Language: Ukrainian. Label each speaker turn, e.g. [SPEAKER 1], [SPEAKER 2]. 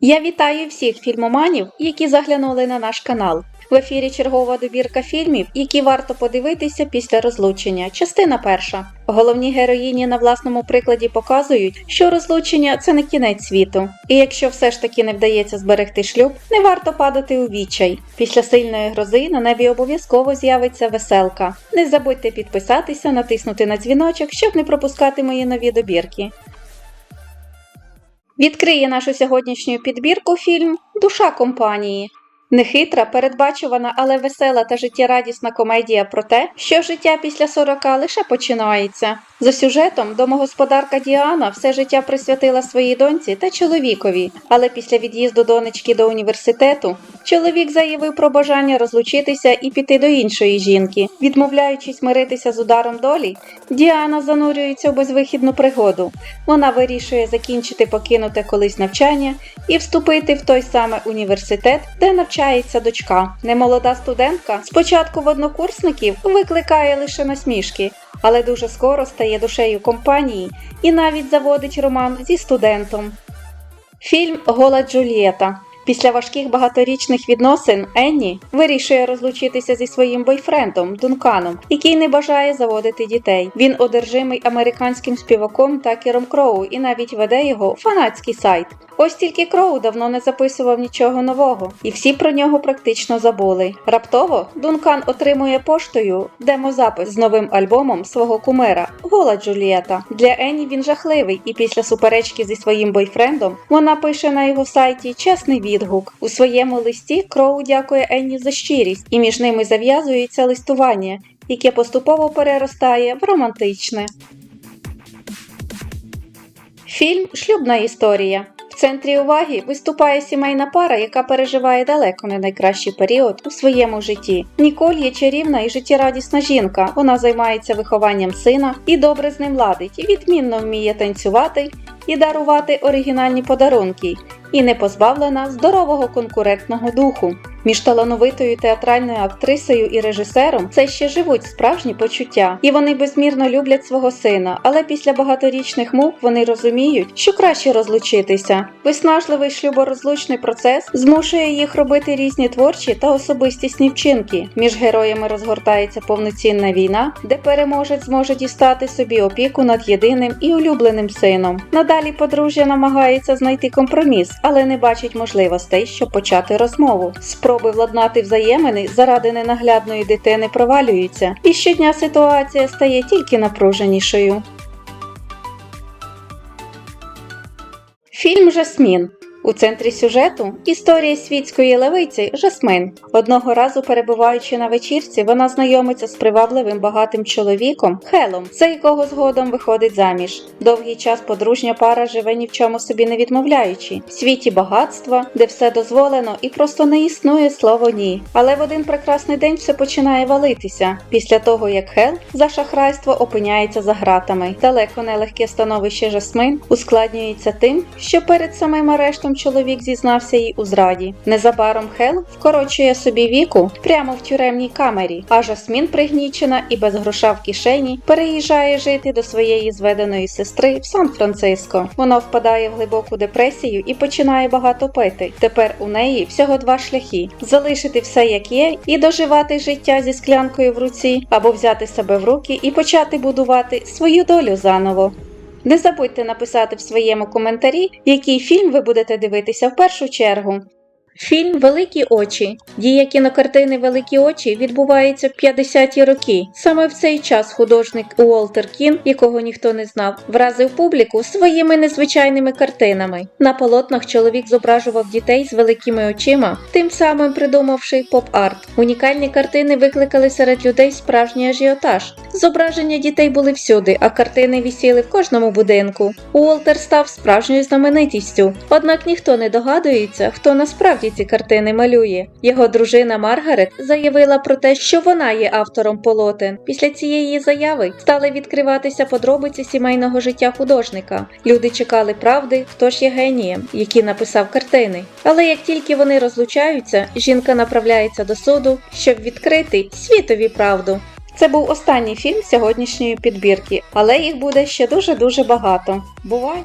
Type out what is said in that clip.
[SPEAKER 1] Я вітаю всіх фільмоманів, які заглянули на наш канал. В ефірі чергова добірка фільмів, які варто подивитися після розлучення. Частина перша. Головні героїні на власному прикладі показують, що розлучення це не кінець світу. І якщо все ж таки не вдається зберегти шлюб, не варто падати у відчай. Після сильної грози на небі обов'язково з'явиться веселка. Не забудьте підписатися, натиснути на дзвіночок, щоб не пропускати мої нові добірки. Відкриє нашу сьогоднішню підбірку фільм Душа компанії. Нехитра, передбачувана, але весела та життєрадісна комедія про те, що життя після 40 лише починається. За сюжетом домогосподарка Діана все життя присвятила своїй доньці та чоловікові, але після від'їзду донечки до університету чоловік заявив про бажання розлучитися і піти до іншої жінки. Відмовляючись миритися з ударом долі, Діана занурюється у безвихідну пригоду. Вона вирішує закінчити покинуте колись навчання і вступити в той саме університет, де навчається дочка. Немолода студентка спочатку в однокурсників викликає лише насмішки, але дуже скоро стає душею компанії і навіть заводить роман зі студентом. Фільм Гола Джульєта. Після важких багаторічних відносин Енні вирішує розлучитися зі своїм бойфрендом Дунканом, який не бажає заводити дітей. Він одержимий американським співаком Такером Кроу і навіть веде його фанатський сайт. Ось тільки Кроу давно не записував нічого нового, і всі про нього практично забули. Раптово Дункан отримує поштою демозапис з новим альбомом свого кумира Гола Джулієта. Для Ені він жахливий, і після суперечки зі своїм бойфрендом вона пише на його сайті чесний відгук. У своєму листі Кроу дякує Енні за щирість, і між ними зав'язується листування, яке поступово переростає в романтичне. Фільм Шлюбна історія. Центрі уваги виступає сімейна пара, яка переживає далеко не найкращий період у своєму житті. Ніколь є чарівна і життєрадісна жінка. Вона займається вихованням сина і добре з ним ладить, і відмінно вміє танцювати і дарувати оригінальні подарунки, і не позбавлена здорового конкурентного духу. Між талановитою театральною актрисою і режисером це ще живуть справжні почуття, і вони безмірно люблять свого сина. Але після багаторічних мук вони розуміють, що краще розлучитися. Виснажливий шлюборозлучний процес змушує їх робити різні творчі та особистісні вчинки. Між героями розгортається повноцінна війна, де переможець зможе дістати собі опіку над єдиним і улюбленим сином. Надалі подружжя намагається знайти компроміс, але не бачить можливостей, щоб почати розмову. Спроби владнати взаємини заради ненаглядної дитини провалюються, і щодня ситуація стає тільки напруженішою. Фільм Жасмін. У центрі сюжету історія світської левиці Жасмин. Одного разу, перебуваючи на вечірці, вона знайомиться з привабливим багатим чоловіком Хелом, за якого згодом виходить заміж. Довгий час подружня пара живе ні в чому собі не відмовляючи. В світі багатства, де все дозволено і просто не існує слово ні. Але в один прекрасний день все починає валитися після того, як Хел за шахрайство опиняється за гратами. Далеко нелегке становище Жасмин ускладнюється тим, що перед самим арештом чоловік зізнався їй у зраді. Незабаром Хел вкорочує собі віку прямо в тюремній камері, а Жасмін пригнічена і без гроша в кишені переїжджає жити до своєї зведеної сестри в Сан-Франциско. Вона впадає в глибоку депресію і починає багато пити. Тепер у неї всього два шляхи: залишити все як є і доживати життя зі склянкою в руці, або взяти себе в руки і почати будувати свою долю заново. Не забудьте написати в своєму коментарі, який фільм ви будете дивитися в першу чергу. Фільм Великі очі. Дія кінокартини Великі очі відбувається в 50-ті роки. Саме в цей час художник Уолтер Кін, якого ніхто не знав, вразив публіку своїми незвичайними картинами. На полотнах чоловік зображував дітей з великими очима, тим самим придумавши поп-арт. Унікальні картини викликали серед людей справжній ажіотаж. Зображення дітей були всюди, а картини вісіли в кожному будинку. Уолтер став справжньою знаменитістю. Однак ніхто не догадується, хто насправді ці картини малює. Його дружина Маргарет заявила про те, що вона є автором полотен. Після цієї заяви стали відкриватися подробиці сімейного життя художника. Люди чекали правди, хто ж є генієм, який написав картини. Але як тільки вони розлучаються, жінка направляється до суду, щоб відкрити світові правду. Це був останній фільм сьогоднішньої підбірки, але їх буде ще дуже дуже багато. Бувай!